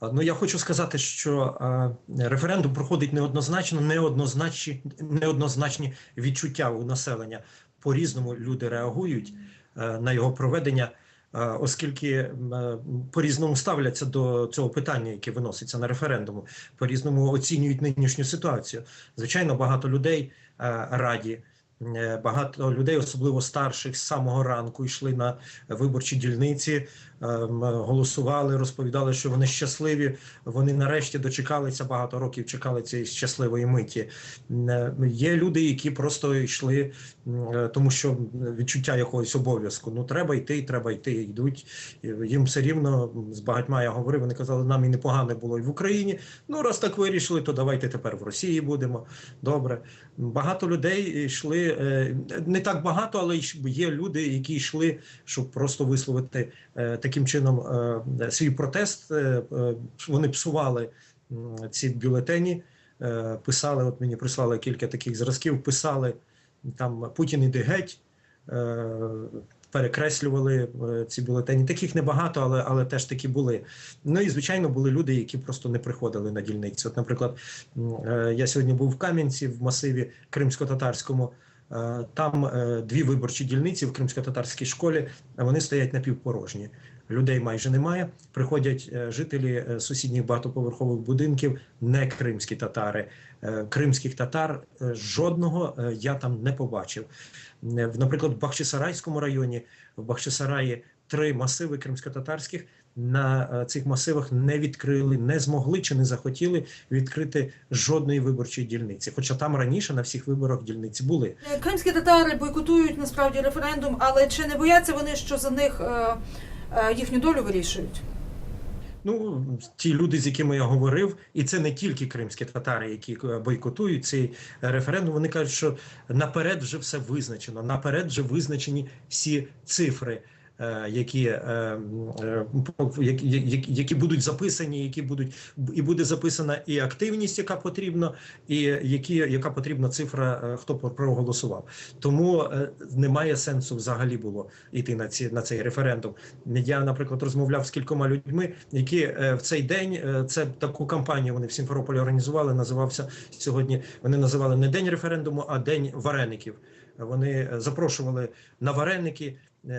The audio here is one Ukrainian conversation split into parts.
Ну, я хочу сказати, що е, референдум проходить неоднозначно, неоднозначні, неоднозначні відчуття у населення. По-різному люди реагують е, на його проведення, е, оскільки е, по-різному ставляться до цього питання, яке виноситься на референдуму, по-різному оцінюють нинішню ситуацію. Звичайно, багато людей е, раді. Е, Багато людей, особливо старших, з самого ранку йшли на виборчі дільниці, ем, голосували, розповідали, що вони щасливі. Вони нарешті дочекалися багато років, чекали цієї щасливої миті. Е, Є люди, які просто йшли, е, тому що відчуття якогось обов'язку. Ну треба йти, треба йти. Йдуть їм все рівно з багатьма я говорив. Вони казали, нам і непогано було і в Україні. Ну раз так вирішили, то давайте тепер в Росії будемо. Добре, багато людей йшли е, не так багато, але є люди, які йшли, щоб просто висловити е, таким чином е, свій протест. Вони псували ці бюлетені, писали. От мені прислали кілька таких зразків. Писали там Путін іде геть. Перекреслювали ці бюлетені. Таких небагато, але але теж такі були. Ну і звичайно були люди, які просто не приходили на дільниці. От, наприклад, я сьогодні був в Кам'янці в масиві кримсько-татарському. Е, Там е, дві виборчі дільниці в кримсько-татарській школі. Вони стоять напівпорожні. Людей майже немає. Приходять е, жителі сусідніх багатоповерхових будинків, не кримські татари. Кримських татар жодного я там не побачив. Наприклад, в Бахчисарайському районі, в Бахчисараї три масиви кримсько-татарських. На е, цих масивах не відкрили, не змогли чи не захотіли відкрити жодної виборчої дільниці. Хоча там раніше на всіх виборах дільниці були. Кримські татари бойкотують насправді референдум, але чи не бояться вони, що за них е, е, їхню долю вирішують? Ну, ті люди, з якими я говорив, і це не тільки кримські татари, які бойкотують цей референдум. Вони кажуть, що наперед вже все визначено. Наперед вже визначені всі цифри. Е, Які, е, е, які, які, будуть записані, які будуть і буде записана і активність, яка потрібна, і які яка потрібна цифра, хто про- проголосував. Тому немає сенсу взагалі було йти на ці на цей референдум. Я, наприклад, розмовляв з кількома людьми, які в цей день це таку кампанію вони в Сімферополі організували. Називався сьогодні. Вони називали не день референдуму, а день вареників. Вони запрошували на вареники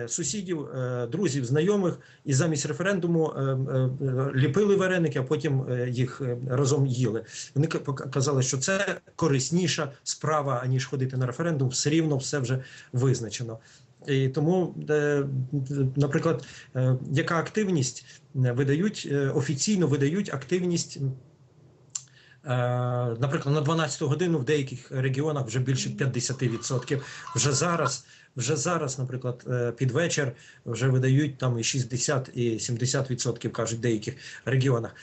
сусідів, е, друзів, знайомих, і замість референдуму е, е, е, ліпили вареники, а потім е, їх е, разом їли. Вони казали, що це корисніша справа аніж ходити на референдум. Все рівно все вже визначено. І тому, е, наприклад, е, яка активність е, видають е, офіційно видають активність. Е, Наприклад, на 12 годину в деяких регіонах вже більше 50%. Вже зараз, вже зараз, наприклад, е, під вечір вже видають там і 60, і 70%, кажуть в деяких регіонах.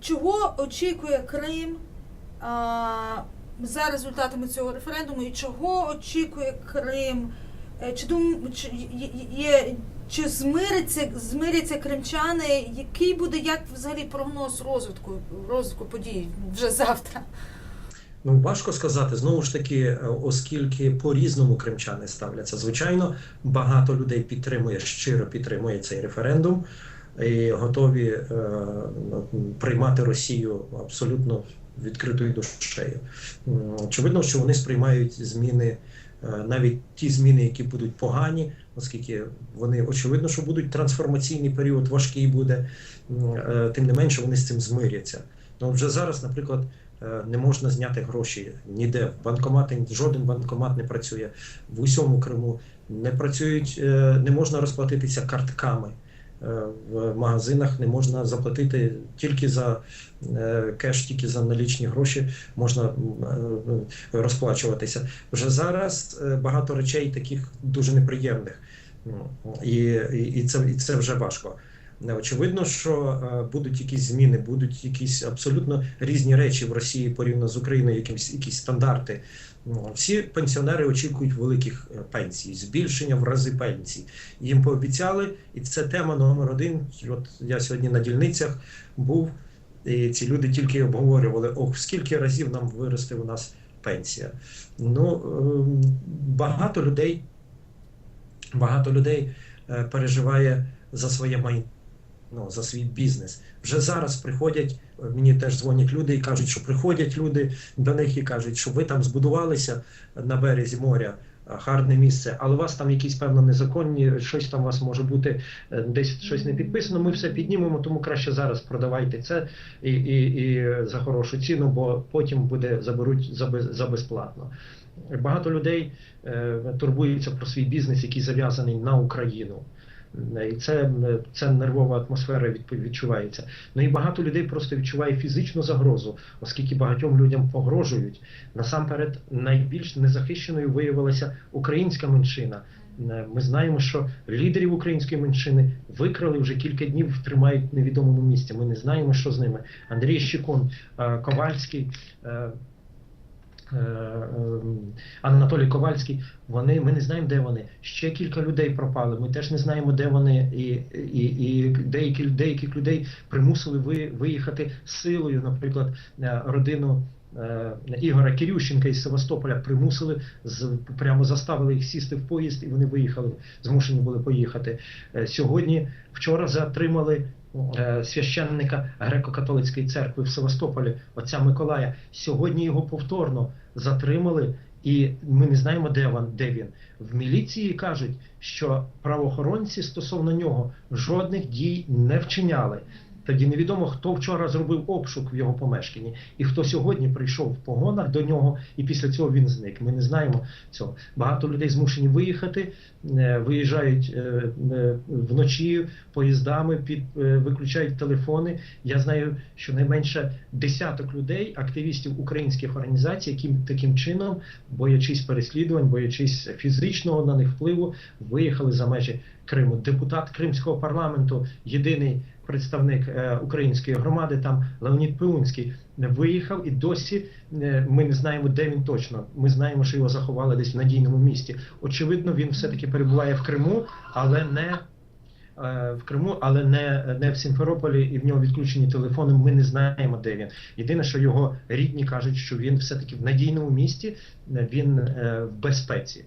Чого очікує Крим а, за результатами цього референдуму, і чого очікує Крим? Е, Чи дум, чи є- чи змириться змиряться кримчани? Який буде як взагалі прогноз розвитку розвитку подій вже завтра? Ну, важко сказати знову ж таки, е, оскільки по-різному кримчани ставляться. Звичайно, багато людей підтримує щиро підтримує цей референдум і готові е, приймати Росію абсолютно відкритою душею. Очевидно, що вони сприймають зміни. е, Навіть ті зміни, які будуть погані, оскільки вони очевидно, що будуть трансформаційний період, важкий буде, е, тим не менше вони з цим змиряться. Ну вже зараз, наприклад, е, не можна зняти гроші ніде. Банкомати жоден банкомат не працює в усьому Криму. Не працюють, е, не можна розплатитися картками. Е, В магазинах не можна заплатити тільки за е, кеш, тільки за налічні гроші можна е, розплачуватися. Вже зараз багато речей таких дуже неприємних, Ну, і, і, це, і це вже важко. Не, Очевидно, що будуть якісь зміни, будуть якісь абсолютно різні речі в Росії порівняно з Україною, якісь, якісь стандарти. Ну, Всі пенсіонери очікують великих е, пенсій, збільшення в рази пенсій. Їм пообіцяли, і це тема номер один. От я сьогодні на дільницях був, і ці люди тільки обговорювали: ох, скільки разів нам виросте у нас пенсія. Ну ем, багато людей, багато людей е, переживає за своє майно. Ну, за свій бізнес. Вже зараз приходять, е, мені теж дзвонять люди і кажуть, що приходять люди до них і кажуть, що ви там збудувалися на березі моря. е, Гарне місце, але у вас там якісь певно незаконні, щось там у вас може бути е, десь щось не підписано. Ми все піднімемо, тому краще зараз продавайте це і, і, і за хорошу ціну, бо потім буде заберуть за, за безплатно. Багато людей е, турбуються про свій бізнес, який зав'язаний на Україну. Е, І це, це нервова атмосфера відчувається. Ну і багато людей просто відчуває фізичну загрозу, оскільки багатьом людям погрожують. Насамперед, найбільш незахищеною виявилася українська меншина. Е, Ми знаємо, що лідерів української меншини викрали вже кілька днів, тримають в невідомому місці. Ми не знаємо, що з ними. Андрій Щекун, е, Ковальський. Е, ем, Анатолій Ковальський, вони ми не знаємо, де вони. Ще кілька людей пропали. Ми теж не знаємо, де вони, і, і, і деякі деяких людей примусили ви, виїхати силою. Наприклад, е, родину е, Ігора Кирющенка із Севастополя примусили прямо заставили їх сісти в поїзд, і вони виїхали. Змушені були поїхати. Сьогодні, вчора затримали. Е, Священника греко-католицької церкви в Севастополі, отця Миколая. Сьогодні його повторно затримали, і ми не знаємо, де він. Де він. В міліції кажуть, що правоохоронці стосовно нього жодних дій не вчиняли. Тоді невідомо, хто вчора зробив обшук в його помешканні, і хто сьогодні прийшов в погонах до нього, і після цього він зник. Ми не знаємо цього. Багато людей змушені виїхати, е, виїжджають е, е, вночі поїздами, під виключають телефони. Я знаю, що найменше десяток людей, активістів українських організацій, які таким чином, боячись переслідувань, боячись фізичного на них впливу, виїхали за межі Криму. Депутат Кримського парламенту, єдиний представник е, української громади, там Леонід Пилунський, виїхав і досі е, ми не знаємо, де він точно. Ми знаємо, що його заховали десь в надійному місті. Очевидно, він все-таки перебуває в Криму, але не е, в Криму, але не, не в Сімферополі, і в нього відключені телефони. Ми не знаємо, де він. Єдине, що його рідні кажуть, що він все-таки в надійному місті, е, він е, в безпеці.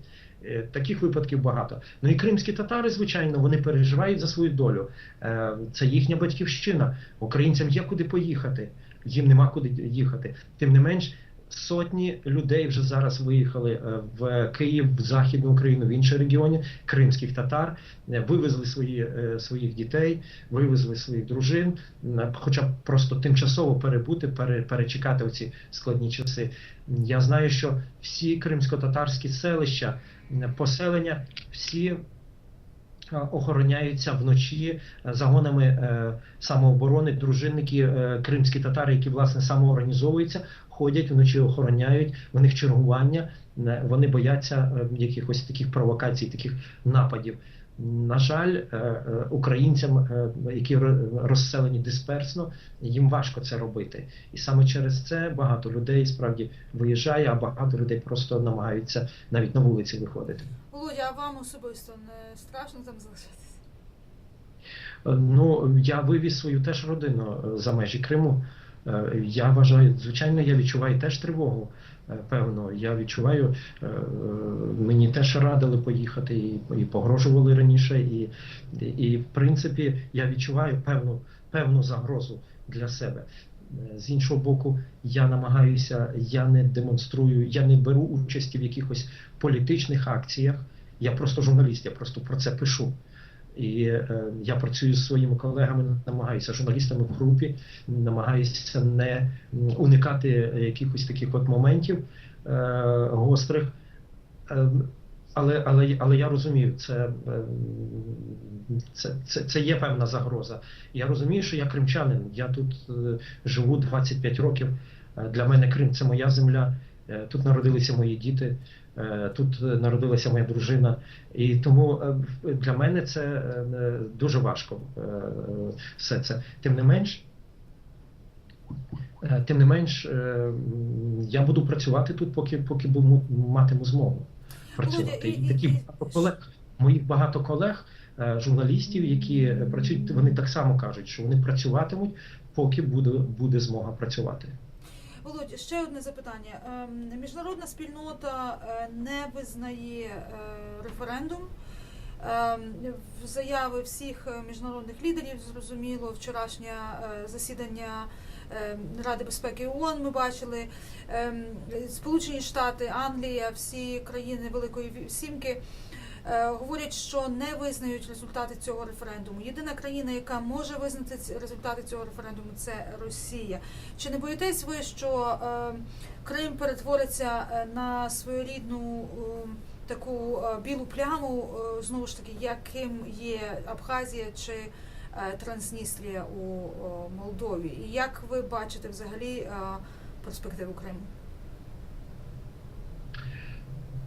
Е, Таких випадків багато. Ну і кримські татари, звичайно, вони переживають за свою долю. Е, Це їхня батьківщина. Українцям є куди поїхати, їм нема куди їхати. Тим не менш, сотні людей вже зараз виїхали е, в Київ, в Західну Україну, в інші регіони кримських татар, е, вивезли свої, е, своїх дітей, вивезли своїх дружин, хоча б просто тимчасово перебути, пере, перечекати оці складні часи. Я знаю, що всі кримсько-татарські селища, поселення, всі охороняються вночі загонами самооборони, дружинники, кримські татари, які власне самоорганізовуються, ходять вночі, охороняють, у них чергування, вони бояться е, якихось таких провокацій, таких нападів. На жаль, е, е, українцям, які розселені дисперсно, їм важко це робити. І саме через це багато людей справді виїжджає, а багато людей просто намагаються навіть на вулиці виходити. Володя, а вам особисто не страшно там залишатися? Ну, я вивіз свою теж родину за межі Криму. Е, Я вважаю, звичайно, я відчуваю теж тривогу. е, Певно, я відчуваю, е, мені теж радили поїхати і, і погрожували раніше, і, і, в принципі я відчуваю певну, певну загрозу для себе. З іншого боку, я намагаюся, я не демонструю, я не беру участі в якихось політичних акціях. Я просто журналіст, я просто про це пишу. І е, я працюю з своїми колегами, намагаюся журналістами в групі, намагаюся не уникати якихось таких от моментів е, гострих. Е, але, але, але я розумію, це, е, це, це, це є певна загроза. Я розумію, що я кримчанин. Я тут е, живу 25 років. Е, Для мене Крим це моя земля. Е, Тут народилися мої діти, тут е, народилася моя дружина. І тому е, для мене це е, дуже важко все це. Тим не менш, тим не менш, я буду працювати тут, поки, поки матиму змогу працювати. і- такі багато колег, моїх багато колег, журналістів, які працюють, вони так само кажуть, що вони працюватимуть, поки буде, буде змога працювати. Володь, ще одне запитання. Ем, Міжнародна спільнота е, не визнає е, референдум. Ем, в заяви всіх е, міжнародних лідерів зрозуміло вчорашнє засідання ем, Ради безпеки ООН ми бачили. Сполучені Штати, Англія, всі країни Великої Сімки говорять, що не визнають результати цього референдуму. Єдина країна, яка може визнати результати цього референдуму, це Росія. Чи не боїтесь ви, що е, Крим перетвориться е, на своєрідну е, таку е, білу пляму, е, знову ж таки, яким є Абхазія чи е, Трансністрія у Молдові? І як ви бачите взагалі е, перспективу Криму?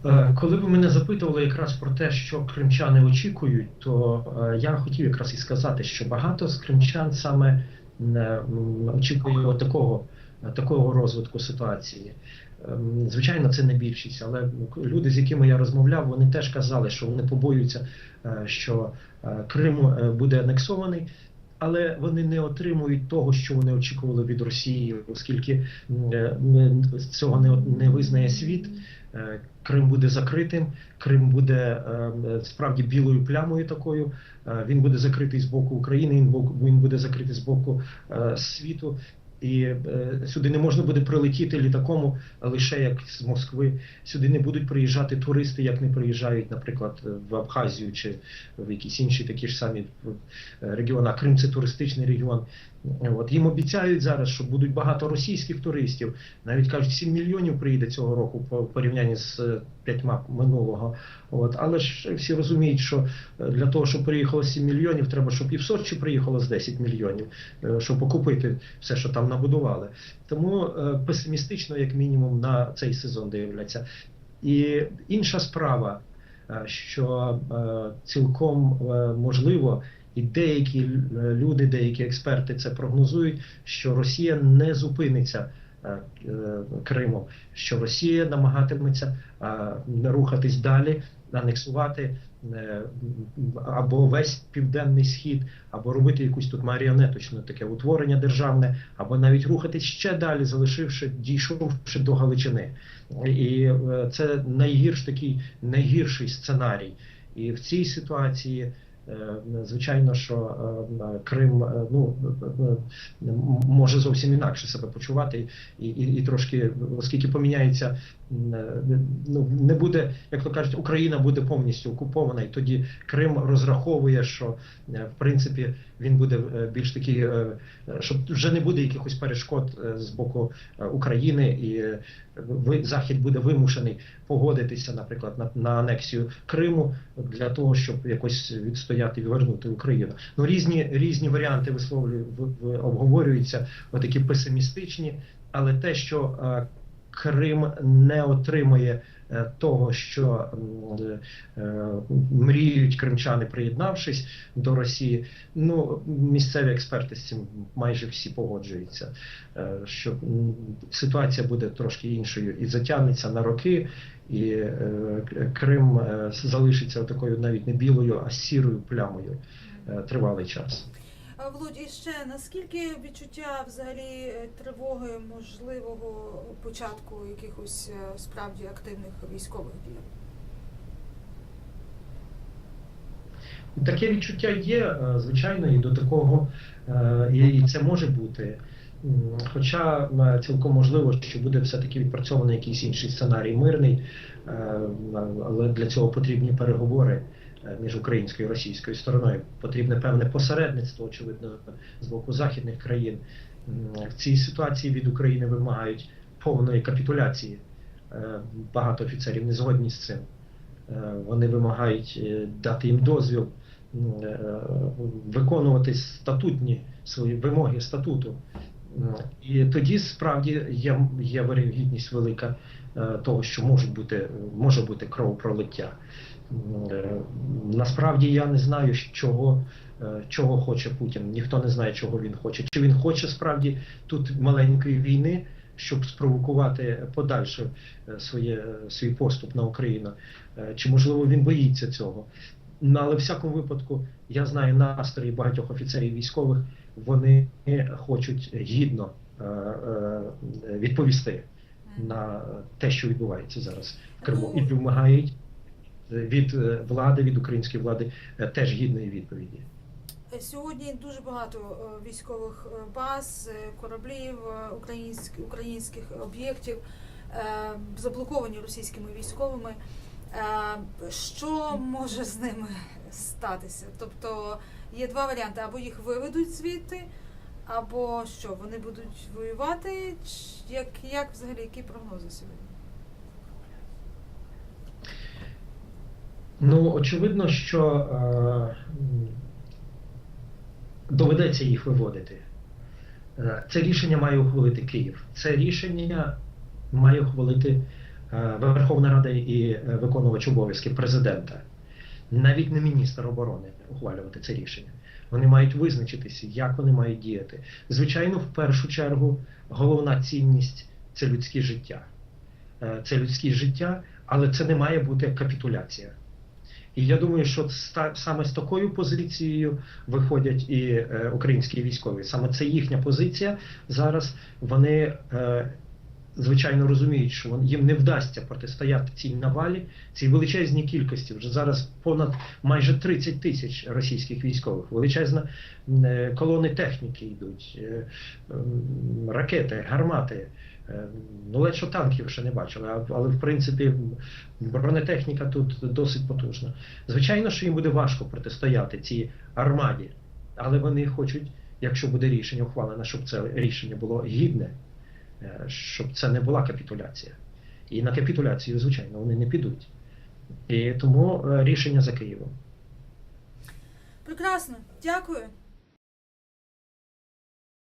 Е, Коли ви мене запитували якраз про те, що кримчани очікують, то е, я хотів якраз і сказати, що багато з кримчан саме м, очікує такого, такого розвитку ситуації. Звичайно, це не більшість, але люди, з якими я розмовляв, вони теж казали, що вони побоюються, е, що е, Крим е, буде анексований. Але вони не отримують того, що вони очікували від Росії, оскільки е, цього не, не визнає світ. Е, Крим буде закритим, Крим буде е, справді білою плямою такою. Він буде закритий з боку України, він бу- він буде закритий з боку світу. І е, сюди не можна буде прилетіти літаком лише як з Москви. Сюди не будуть приїжджати туристи, як не приїжджають, наприклад, в Абхазію чи в якісь інші такі ж самі е, регіони. А Крим це туристичний регіон. От їм обіцяють зараз, що будуть багато російських туристів. Навіть кажуть, 7 мільйонів приїде цього року по порівнянні з е, п'ятьма минулого. От але ж всі розуміють, що е, для того, щоб приїхало 7 мільйонів, треба, щоб і в Сочі приїхало з 10 мільйонів, е, щоб окупити все, що там набудували. Тому песимістично, як мінімум, на цей сезон дивляться. І інша справа, що цілком можливо. І деякі люди, деякі експерти це прогнозують, що Росія не зупиниться е, е, Кримом, що Росія намагатиметься е, рухатись далі, анексувати е, або весь південний схід, або робити якусь тут маріонеточне таке утворення державне, або навіть рухатись ще далі, залишивши, дійшовши до Галичини. І е, це найгірш такий найгірший сценарій. І в цій ситуації. Е, Звичайно, що е, Крим е, ну, може зовсім інакше себе почувати, і, і, і трошки, оскільки поміняється, ну не буде, як то кажуть, Україна буде повністю окупована, і тоді Крим розраховує, що в принципі він буде більш такий, що вже не буде якихось перешкод з боку України, і Захід буде вимушений погодитися, наприклад, на, на анексію Криму для того, щоб якось відстояти і вернути Україну. Ну різні різні варіанти висловлюю в- в- обговорюються, отакі песимістичні, але те, що е, Крим не отримує е, того, що е, мріють кримчани, приєднавшись до Росії. Ну місцеві експерти з цим майже всі погоджуються, е, що ситуація буде трошки іншою і затягнеться на роки. І е, Крим е, залишиться такою навіть не білою, а сірою плямою е, тривалий час. Володь, і ще наскільки відчуття взагалі тривоги можливого початку якихось справді активних військових дій? Таке відчуття є, звичайно, і до такого і це може бути. Хоча е, цілком можливо, що буде все-таки відпрацьований якийсь інший сценарій мирний, е, але для цього потрібні переговори е, між українською і російською стороною. Потрібне певне посередництво, очевидно, з боку західних країн. В цій ситуації від України вимагають повної капітуляції. Багато офіцерів не згодні з цим. Вони вимагають дати їм дозвіл виконувати статутні свої вимоги статуту. М, І тоді справді є, є вирогідність велика е, того, що можуть бути, може бути кровопролиття. Е, Насправді я не знаю, чого, е, чого хоче Путін. Ніхто не знає, чого він хоче. Чи він хоче справді тут маленької війни, щоб спровокувати подальше своє, свій поступ на Україну, чи можливо він боїться цього. Ну, але в всякому випадку я знаю настрої багатьох офіцерів військових, вони хочуть гідно е, е, відповісти на те, що відбувається зараз в Криму, і вимагають від е, влади, від української влади е, теж гідної відповіді. Сьогодні дуже багато е, військових баз, кораблів, українських, українських об'єктів заблоковані російськими військовими. Е, Що може з ними статися? Тобто є два варіанти: або їх виведуть звідти, або що, вони будуть воювати? Як, як взагалі, які прогнози сьогодні? Ну, очевидно, що е, доведеться їх виводити. Е, Це рішення має ухвалити Київ. Це рішення має ухвалити Верховна Рада і е, виконувач обов'язків президента. Навіть не міністр оборони ухвалювати це рішення. Вони мають визначитися, як вони мають діяти. Звичайно, в першу чергу головна цінність це людське життя. Е, Це людське життя, але це не має бути капітуляція. І я думаю, що саме з такою позицією виходять і е, українські військові. Саме це їхня позиція. Зараз вони е, звичайно розуміють, що їм не вдасться протистояти цій навалі, цій величезній кількості. Вже зараз понад майже 30 тисяч російських військових. Величезна е, колони техніки йдуть, е, ракети, гармати. Е, Ну, ледь що танків ще не бачили, але в принципі бронетехніка тут досить потужна. Звичайно, що їм буде важко протистояти цій армаді, але вони хочуть, якщо буде рішення ухвалене, щоб це рішення було гідне, щоб це не була капітуляція. І на капітуляцію, звичайно, вони не підуть. І тому е, рішення за Києвом. Прекрасно, дякую.